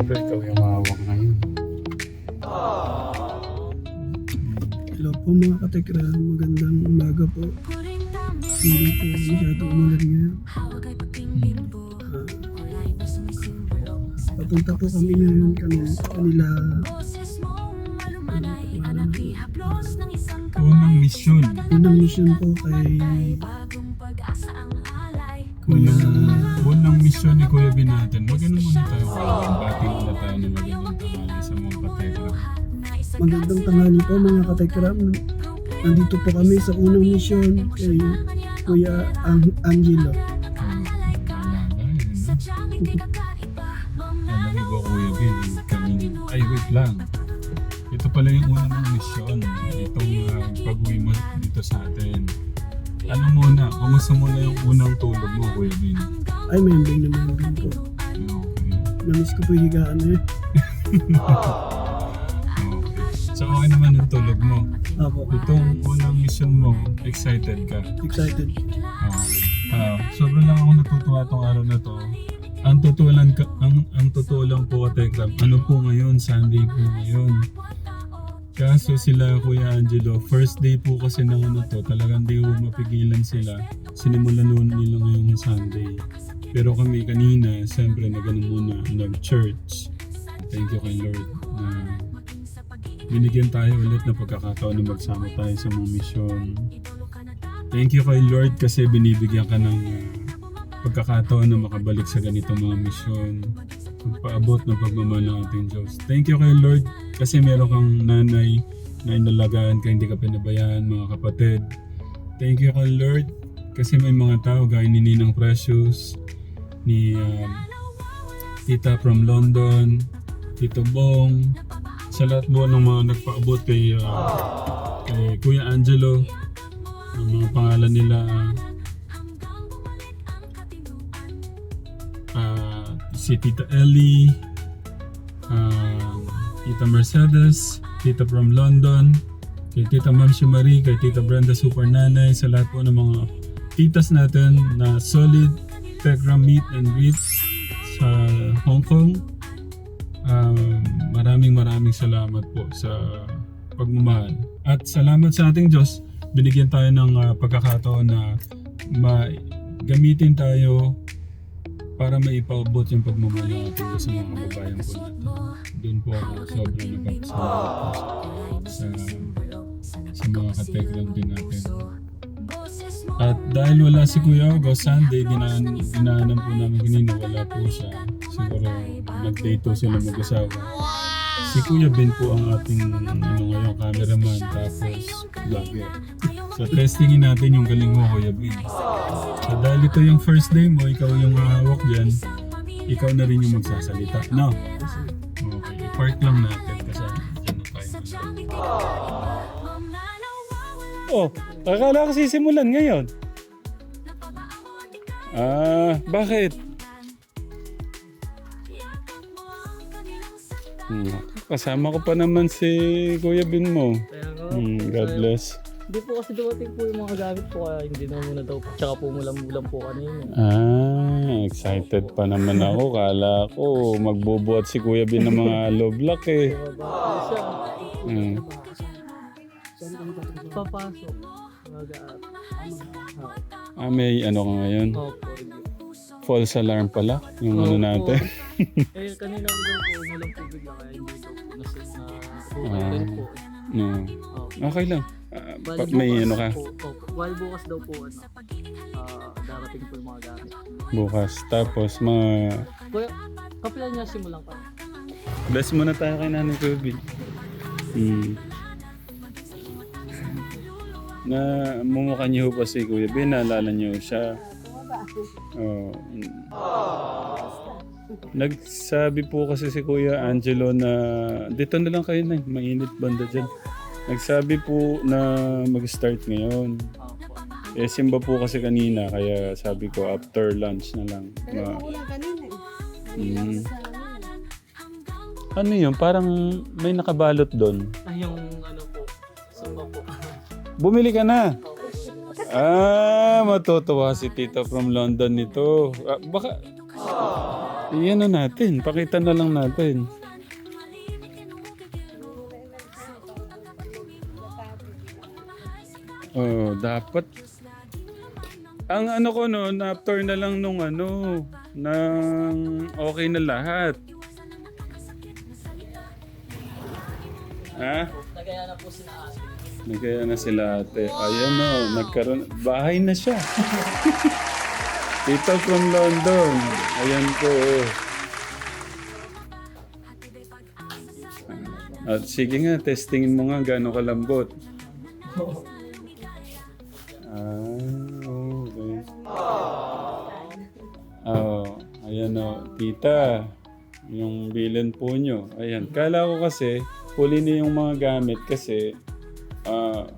Siyempre, ikaw yung mahawak ngayon. Hello po mga katekra, magandang umaga po. Hindi po masyado umulan ngayon. Ah, papunta po kami ngayon kanila, kanila Unang misyon. unang mission po kay Misyon ni Kuya Binatan. Mag-ano muna tayo. Bati muna tayo ng magandang tanghali sa mga katekra. magandang tanghali po mga katekra. Nandito po kami sa unang mission kay Kuya Ang Angelo. Alam mo ba Kuya Bin, kaming... Ay, wait lang. Ito pala yung unang mong misyon. Itong uh, pag-uwi mo dito sa atin. Ano muna? Kumusta muna yung unang tulog mo, Kuya Bin? Ay, membing na membing po. Okay. Namiss ko po yung higaan eh. Okay. So okay naman yung tulog mo. Apo, Itong unang mission mo, excited ka. excited. Okay. Ah, sobrang lang ako natutuwa tong araw na to. Ang totoo lang, ka- ang, ang totoo lang po ka Tekram, ano po ngayon, Sunday po ngayon. Kaso sila Kuya Angelo, first day po kasi ng ano to, talagang di ko mapigilan sila. Sinimulan noon nila ngayong Sunday. Pero kami kanina, siyempre na ganun muna, nag-church. Thank you kay Lord na binigyan tayo ulit na pagkakataon na magsama tayo sa mga misyon. Thank you kay Lord kasi binibigyan ka ng uh, pagkakataon na makabalik sa ganitong mga misyon. Pagpaabot ng pagmamahal ng ating Diyos. Thank you kay Lord kasi meron kang nanay na inalagaan ka, hindi ka pinabayaan mga kapatid. Thank you kay Lord kasi may mga tao gaya ni Ninang Precious, ni um, Tita from London, Tito Bong, sa lahat mo ng mga nagpaabot kay, uh, kay Kuya Angelo, ang mga pangalan nila ah, si Tita Ellie, ah, Tita Mercedes, Tita from London, kay Tita Ma'am si Marie, kay Tita Brenda Super Nanay, sa lahat po ng mga titas natin na solid Tegra Meet and Greet sa Hong Kong. Um, maraming maraming salamat po sa pagmamahal. At salamat sa ating Diyos, binigyan tayo ng ah, pagkakataon na ma- gamitin tayo para maipaabot yung pagmamahal ng ating Diyos sa mga kababayan po natin. Doon po ako sobrang nagpapasalamat po sa, sa mga katekram din natin. At dahil wala si Kuya Ogo, Sunday, dinaan, dinaanan po namin kanina, wala po siya. Siguro nag-date po sila mag-asawa. Si Kuya Ben po ang ating ano ngayon, cameraman tapos vlogger. So testingin natin yung galing mo Kuya Ben. So dahil ito yung first day mo, ikaw yung hawak dyan, ikaw na rin yung magsasalita. No? Okay, i-park lang natin kasi dyan na tayo. Oh, akala ko sisimulan ngayon. Ah, bakit? Hmm, kasama ko pa naman si Kuya Bin mo. Hmm, God bless. Hindi po kasi dumating po yung mga gamit po kaya hindi na muna daw po. Tsaka po mulang-mulang po kanina. Ah, excited pa naman ako. Kala ko magbubuhat si Kuya Bin ng mga low block eh. Siya. Hmm. Papasok. Mag Ah, may ano ka ngayon? Opo. False alarm pala yung ano Opo. natin. eh, kanina ko daw po umulang po bigla kaya hindi daw po nasin na Ah. buhay rin po. no. Opo. Okay lang. Ah, Bali pa- may bukas ano ka Po, opo. While bukas daw po ano, ah, darating po yung mga gamit. bukas. Tapos mga Kuya, kapilan niya simulan ka. Bless muna tayo kay Nanay Kobe. Hmm. Na mumukha niyo pa si Kuya Ben, naalala niyo siya. Oh. Nagsabi po kasi si Kuya Angelo na dito na lang kayo na, mainit banda dyan. Nagsabi po na mag-start ngayon. Eh, simba po kasi kanina, kaya sabi ko after lunch na lang. Ma- Wala kanina eh. Mm. Ano yun? Parang may nakabalot doon. Ay, yung Bumili ka na. Ah, matutuwa si Tita from London nito. Ah, baka Iyan na natin. Pakita na lang natin. Oh, dapat. Ang ano ko no, after na lang nung ano, nang okay na lahat. Ha? Nagaya na po si na. Nagaya na sila ate. Ayan o, nagkaroon. Bahay na siya. Tito from London. Ayan po. oh. At sige nga, testingin mo nga gaano kalambot. Ah, okay. Oh, ayan o. Tita, yung bilan po nyo. Ayan. Kala ko kasi, huli na yung mga gamit kasi Ah.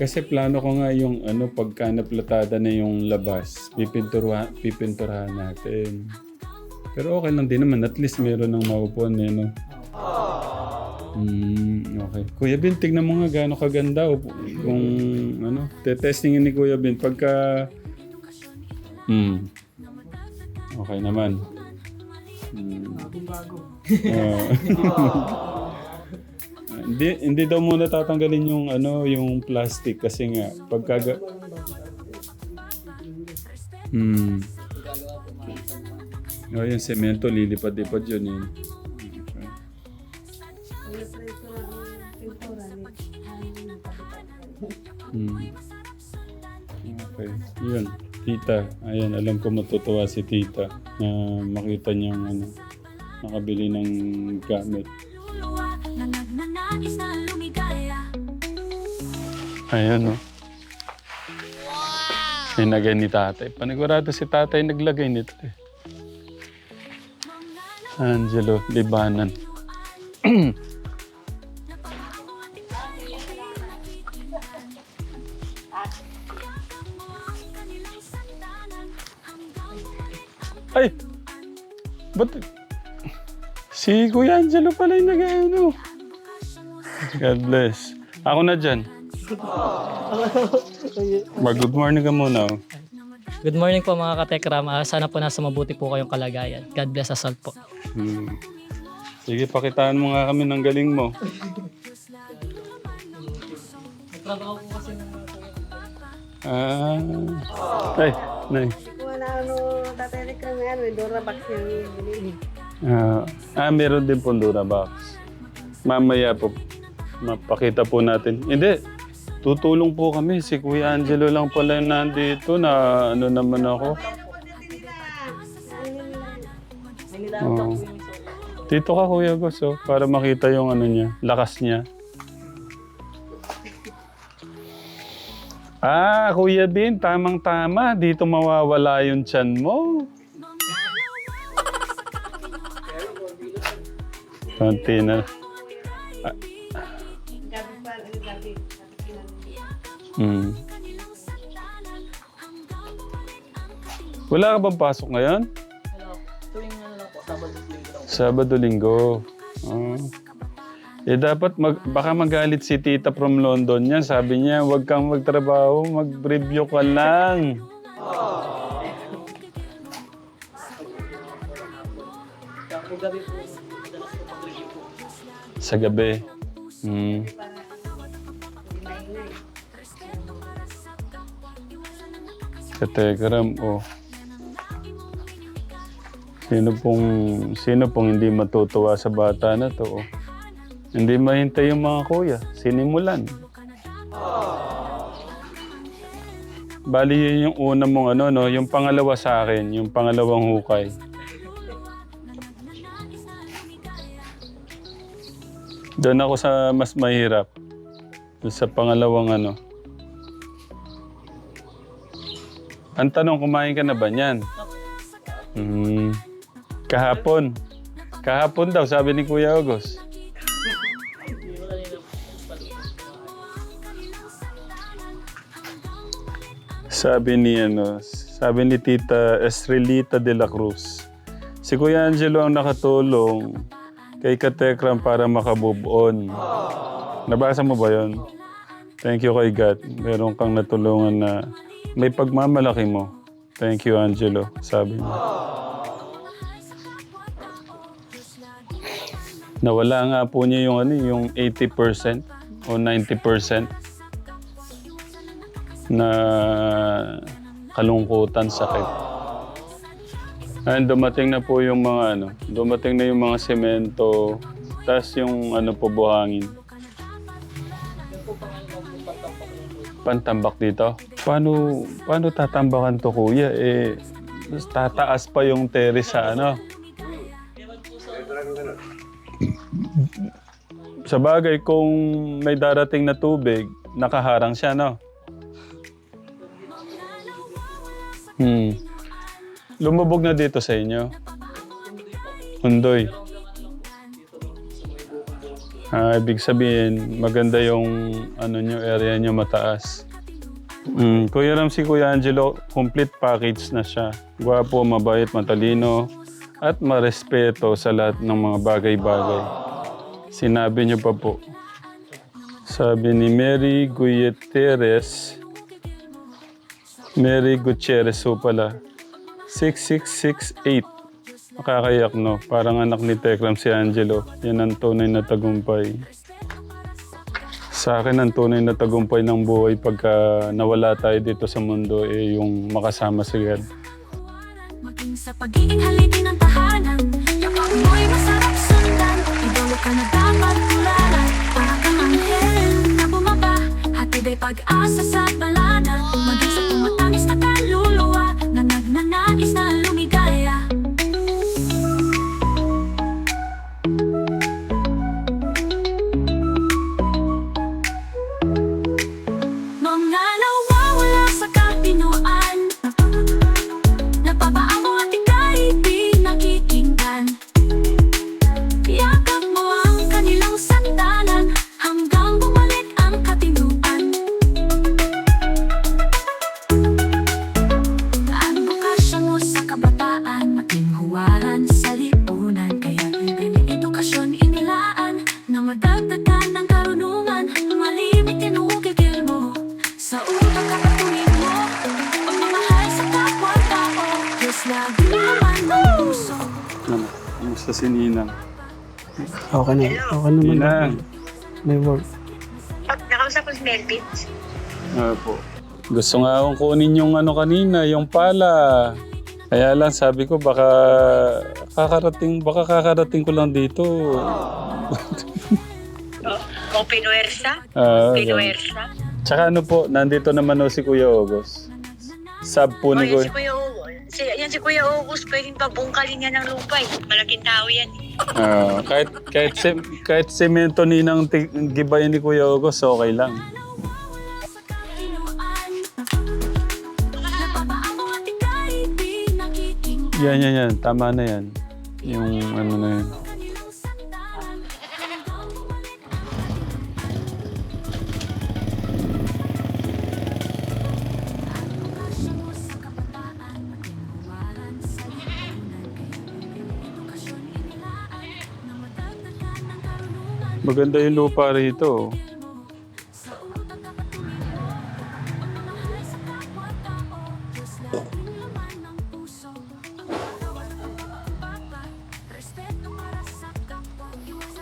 kasi plano ko nga yung ano pagka naplatada na yung labas, pipinturahan, pipinturahan natin. Pero okay lang din naman, at least meron ng maupuan eh, no? Hmm, okay. Kuya Bin, tignan mo nga gaano kaganda o kung ano, tetestingin ni Kuya Bin pagka Hmm. Okay naman. Hmm. Bago-bago. Ah. hindi hindi daw muna tatanggalin yung ano yung plastic kasi nga pagka Hmm. Oh, yung semento lilipad-lipad yun eh. Ano kapitán. Hmm. Okay. Yun. Tita. Ayan, alam ko matutuwa si tita na makita niyang ano, nakabili ng gamit. Ayan o. Pinagay ni tatay. Panigurado si tatay naglagay nito eh. Angelo Libanan. Ay! Ba't... Si Kuya Angelo pala yung nag-ano. God bless. Ako na dyan. Mag-good morning ka muna. oh. Good morning po mga katekram. Ah, sana po nasa mabuti po kayong kalagayan. God bless us all po. Hmm. Sige, pakitaan mo nga kami ng galing mo. Nagtrabaho po kasi ng Ah. Ay, nay. Kuha na ano, tatay Rick ng ano, Dora Box yung binili. Ah, ah, meron din po Dura box. Mamaya po, mapakita po natin. Hindi, tutulong po kami. Si Kuya Angelo lang pala yung nandito na ano naman ako. Isa. Dito ka Kuya Gus, oh, para makita yung ano niya, lakas niya. Ah, Kuya Bin, tamang-tama. Dito mawawala yung tiyan mo. Konti na. Hmm. Wala ka bang pasok ngayon? Hello. Tuwing ano lang po, Sabado Linggo. Sabado, linggo. Ah. Eh dapat mag, baka magalit si tita from London niya. Sabi niya, huwag kang magtrabaho, mag-review ka lang. Kaya gabi po, Sa. Kategram, oh. Sino pong, sino pong hindi matutuwa sa bata na to, oh. Hindi mahintay yung mga kuya. Sinimulan. Bali yun yung una mong ano, no? Yung pangalawa sa akin, yung pangalawang hukay. Doon ako sa mas mahirap. Sa pangalawang ano. Ang tanong, kumain ka na ba niyan? Hmm. Kahapon. Kahapon daw, sabi ni Kuya August. Sabi ni ano, sabi ni Tita Estrelita de la Cruz. Si Kuya Angelo ang nakatulong kay Katekram para makabove on. Nabasa mo ba yon? Thank you kay God. Meron kang natulungan na may pagmamalaki mo. Thank you, Angelo, sabi niya. Nawala nga po niya yung, ano, yung 80% o 90% na kalungkutan, sakit. And dumating na po yung mga ano, dumating na yung mga semento, tas yung ano po buhangin. Pantambak dito? Paano paano tatambakan to kuya? Eh tataas pa yung terrace sa ano. Sa bagay, kung may darating na tubig, nakaharang siya, no? Hmm. Lumubog na dito sa inyo. Hundoy. Ah, ibig sabihin, maganda yung ano nyo, area nyo mataas. Mm, Kuya Ram, si Kuya Angelo, complete package na siya. Gwapo, mabait, matalino, at marespeto sa lahat ng mga bagay-bagay. Sinabi niyo pa po. Sabi ni Mary Gutierrez, Mary Gutierrez po pala, 6668. Nakakayak no, parang anak ni Tekram si Angelo. Yan ang tunay na tagumpay. Sa akin, ang tunay na tagumpay ng buhay pagka nawala tayo dito sa mundo, eh yung makasama si God. Maging sa pagiging haligi ng tahanan Yakap mo'y masarap sundan Idolo ka na dapat tularan Para kang anghel na bumaba Hatid ay pag-asa sa Kumusta si Ninang? Okay na. Okay naman. Ninang. May work. Nakausap ko si Melvin. Nga po. Gusto nga akong kunin yung ano kanina, yung pala. Kaya lang sabi ko baka kakarating, baka kakarating ko lang dito. O pinuwersa? Ah, Pinuwersa? Tsaka ano po, nandito naman o si Kuya August. Sub po ni Kuya. si Kuya yan si Kuya August, pwedeng pabungkalin niya ng lupa eh. Malaking tao yan eh. Ah, kahit kahit sem, kahit semento ni nang ti- gibayan ni Kuya August, okay lang. Yan, yan, yan. Tama na yan. Yung ano na yan.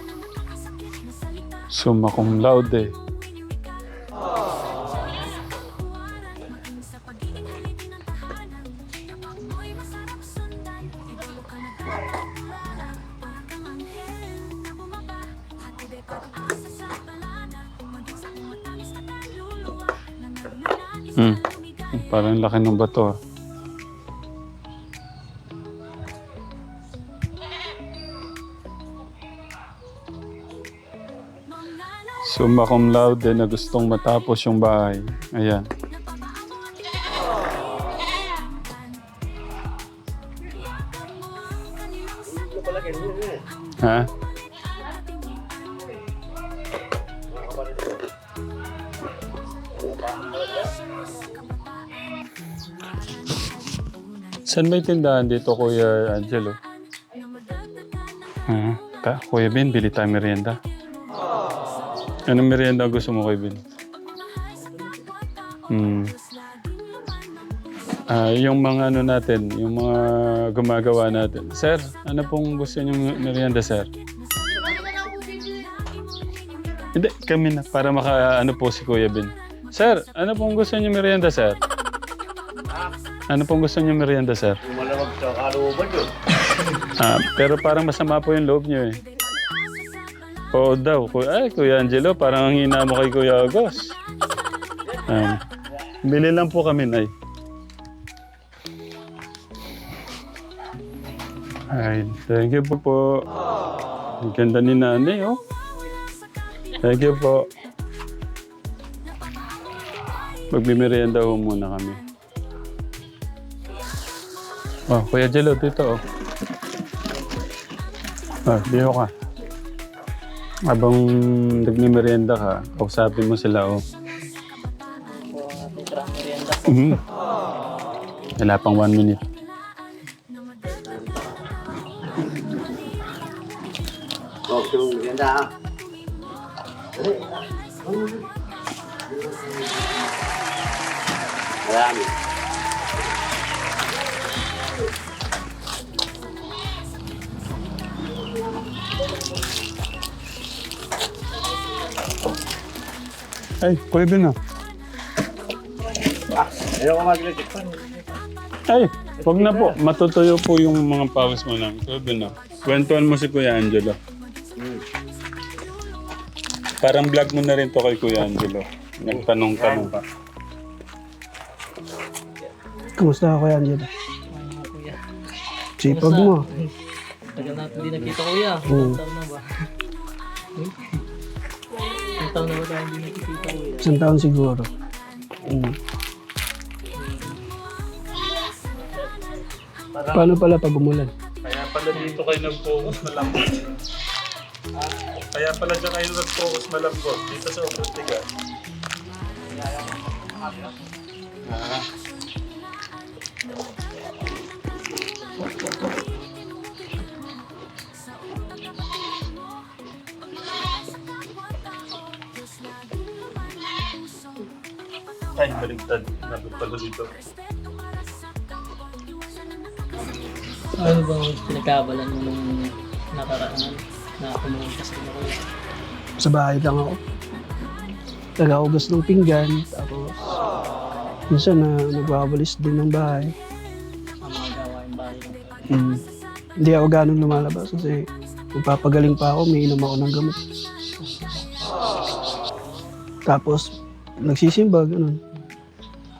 Ang nakakasakit na salita Summa cum laude. Hmm. Parang laki ng bato. ah. Summa cum laude na gustong matapos yung bahay. Ayan. Ha? Saan may tindahan dito, Kuya Angelo? Ha? Ta, Kuya Ben, bili tayo merienda. Anong merienda gusto mo, Kuya Ben? Hmm. Ah, yung mga ano natin, yung mga gumagawa natin. Sir, ano pong gusto niyo merienda, sir? Hindi, kami na. Para maka, ano po si Kuya Ben. Sir, ano pong gusto niyo merienda, sir? Ano pong gusto niyo merienda, sir? Malamag sa kalooban yun. Ah, pero parang masama po yung loob niyo eh. Oo daw. Ku- Ay, Kuya Angelo, parang ang hina mo kay Kuya Agos. Um, bili lang po kami, Nay. Ay, thank you po po. Ang ganda ni nanay, oh. Thank you po. Magmimerienda ho muna kami. Oh, Kuya Jello, dito, oh. Ah, dito ka. Habang nagmimerienda ka, kausapin mo sila, oh. Mhm. Wala pang one minute. Ay, Kuya Ben, ah. Ayaw ko mag-legit pa. Ay, wag na po. Matutuyo po yung mga pawis mo lang. Kuya Ben, ah. Kwentuhan mo si Kuya Angelo. Parang vlog mo na rin to kay Kuya Angelo. Nagtanong-tanong ka. Kumusta ka kaya Angelo? Kuya? Sipag mo. Tagal natin hindi nakita kuya. Oo. Ilang taon na ba? Taon na ba tayo hindi nakikita kuya? Isang taon siguro. Mm. Paano pala pag umulan? Kaya pala dito kayo nag-focus malambot. Kaya pala dyan kayo nag-focus malambot. Dito sa Obrutiga. Ah. Ay, baligtad. Nabot pala dito. Ano bang pinagkabalan mo nung nakaraan na pumunta sa inyo kuya? Sa bahay lang ako. Nag-augas ng pinggan. Tapos, minsan na nagwawalis din ng bahay. Ang mga gawain bahay lang. Mm. Hindi ako ganun lumalabas kasi magpapagaling pa ako, may inom ako ng gamot. Tapos, nagsisimba, ganun.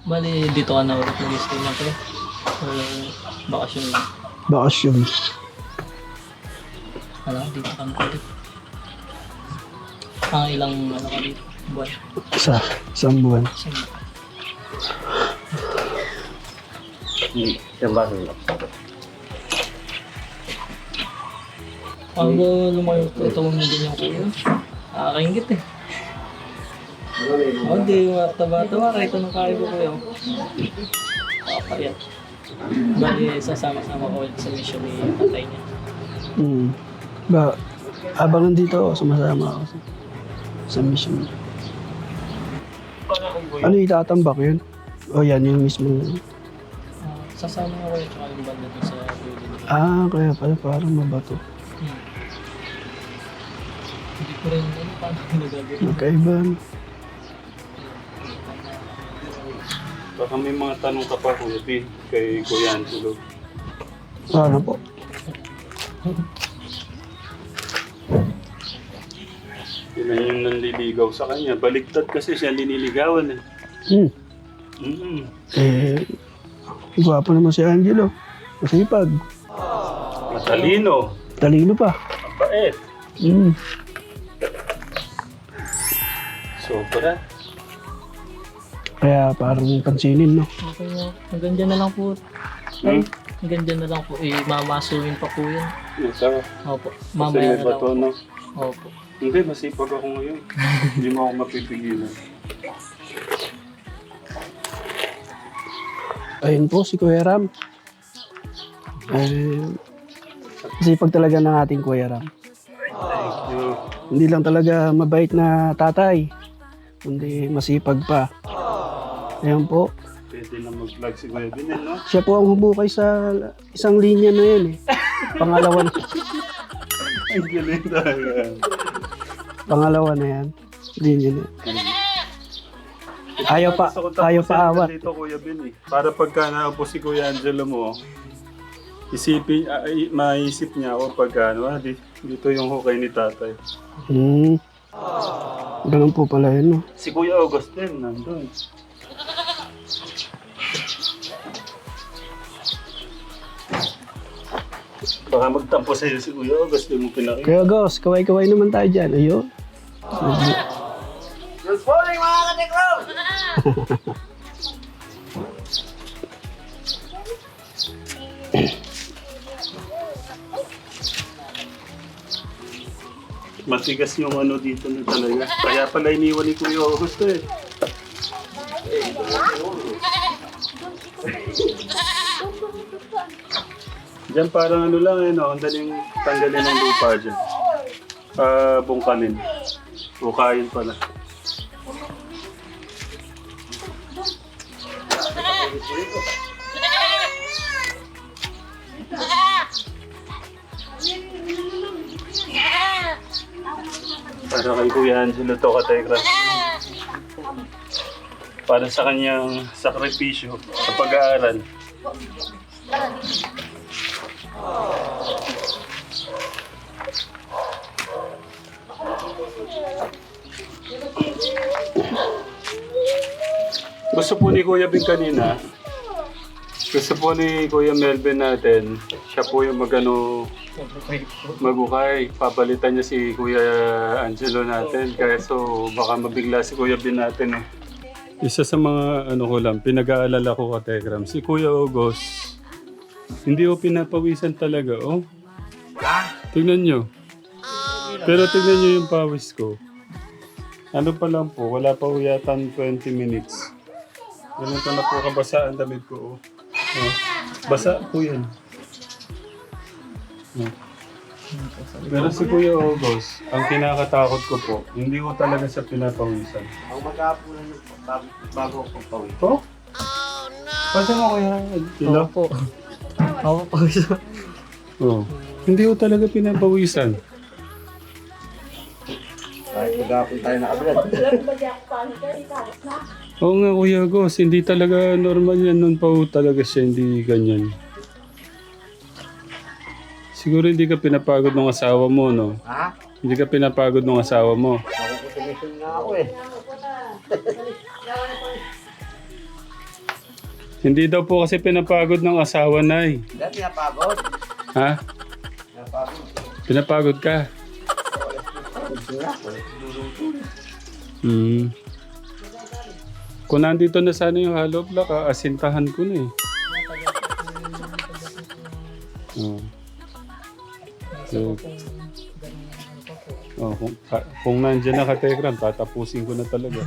Bali, dito ka na ulit nag-stay na pre. Or bakasyon lang. Bakasyon. Ano, dito ka na ulit. Ang ilang ano ka dito? Buwan. Sa isang buwan. Isang Yung baso nila. Bago lumayo ko, ito mo din yung kuya. Nakakaingit eh. Oo, di taba-taba kahit anong kaya ko kuya. Kakapayat. Bali, sasama-sama ko sa mission ni tatay niya. Mm. Ba, habang nandito ako, sumasama ako sa, sa mission. Ano itatambak yun? O yan, yung mismo. Ah, sasama ko ulit tsaka yung banda dun sa building. Ah, kaya pala parang mabato. Hmm. Hindi ko rin ano paano nagagawin. Magkaiba. no? Baka may mga tanong ka pa, Kuya P, kay Kuya Angelo. Ano po? Yun na yung nanliligaw sa kanya. Baliktad kasi siya liniligawan eh. Hmm. Mm-mm. Eh, gwapo naman si Angelo. Masipag. Matalino. Talino pa. Mabait. Hmm. Sobra. Kaya parang pansinin, no? Okay na. Hanggang dyan na lang po. Ay, hanggang dyan na lang po. Eh, mamasuhin pa po yan. Ito. Opo. Kasi Mamaya may na lang bato, po. no? Opo. Hindi, masipag ako ngayon. Hindi mo ako mapipigilan. Ayun po, si Kuya Ram. Eh, sipag talaga ng ating Kuya Ram. Yung, Hindi lang talaga mabait na tatay, kundi masipag pa. Ayan po. pwede na mag-vlog si Kuya Binel, no? Siya po ang humukay sa isang linya na yun eh. Pangalawa na, Ang galing talaga. pangalawa na yan. Niya na. Ayaw pa, Gusto ko ayaw pa awat. Dito, Kuya Ben eh. Para pagka naupo si Kuya Angelo mo, isipin, ah, i- maisip niya ako pagka ano, ah, di, dito yung hukay ni tatay. Hmm. Ganun po pala yun, no? Si Kuya Augustin, nandun. Baka magtampo sa'yo si Kuya Augustin mo pinakita. Kaya Gos, kaway-kaway naman tayo dyan. Ayun. Good morning mga katikram! Matigas yung ano dito na talaga. Kaya pala iniwan ni Kuya Augusto eh. Diyan parang ano lang eh, no? Ang daling tanggalin ng lupa dyan. Ah, bungkalin. Bukayin pala. Para kay Kuya Angelo to katekra. Para sa kanyang sakripisyo sa pag-aaral. Gusto po ni Kuya Bing kanina, gusto po ni Kuya Melvin natin, siya po yung magano magukay. Papalitan niya si Kuya Angelo natin. Kaya so baka mabigla si Kuya Bin natin. Eh. Isa sa mga ano ko lang, pinag-aalala ko ka Tegram, si Kuya Ogos, hindi ko pinapawisan talaga, oh. Tingnan nyo. Pero tingnan nyo yung pawis ko. Ano pa lang po, wala pa po yata 20 minutes. Ganito na po kabasa ang damit ko, oh. oh. Basa po yan. Oh. Pero si Kuya Ogos, ang kinakatakot ko po, hindi ko talaga sa pinapawisan. Ang magkapunan yung bago, bago akong pawin. Oh? Pwede mo kaya, Ilo? po. Ako po. Oh. Hindi ko talaga pinapawisan. Kahit magkapon tayo na agad. Oo nga Kuya Ogos, hindi talaga normal yan nun pa ho talaga siya, hindi ganyan. Siguro hindi ka pinapagod ng asawa mo, no? Ha? Hindi ka pinapagod ng asawa mo. Nakukutumisyon nga ako eh. Hindi daw po kasi pinapagod ng asawa, Nay. Hindi, pinapagod. Ha? Pinapagod. Pinapagod ka? Hmm. Kung nandito na sana yung hollow block, ah, asintahan ko na eh. Oh. So, oh, kung, ka- kung nandiyan na ka Tekram, tatapusin ko na talaga.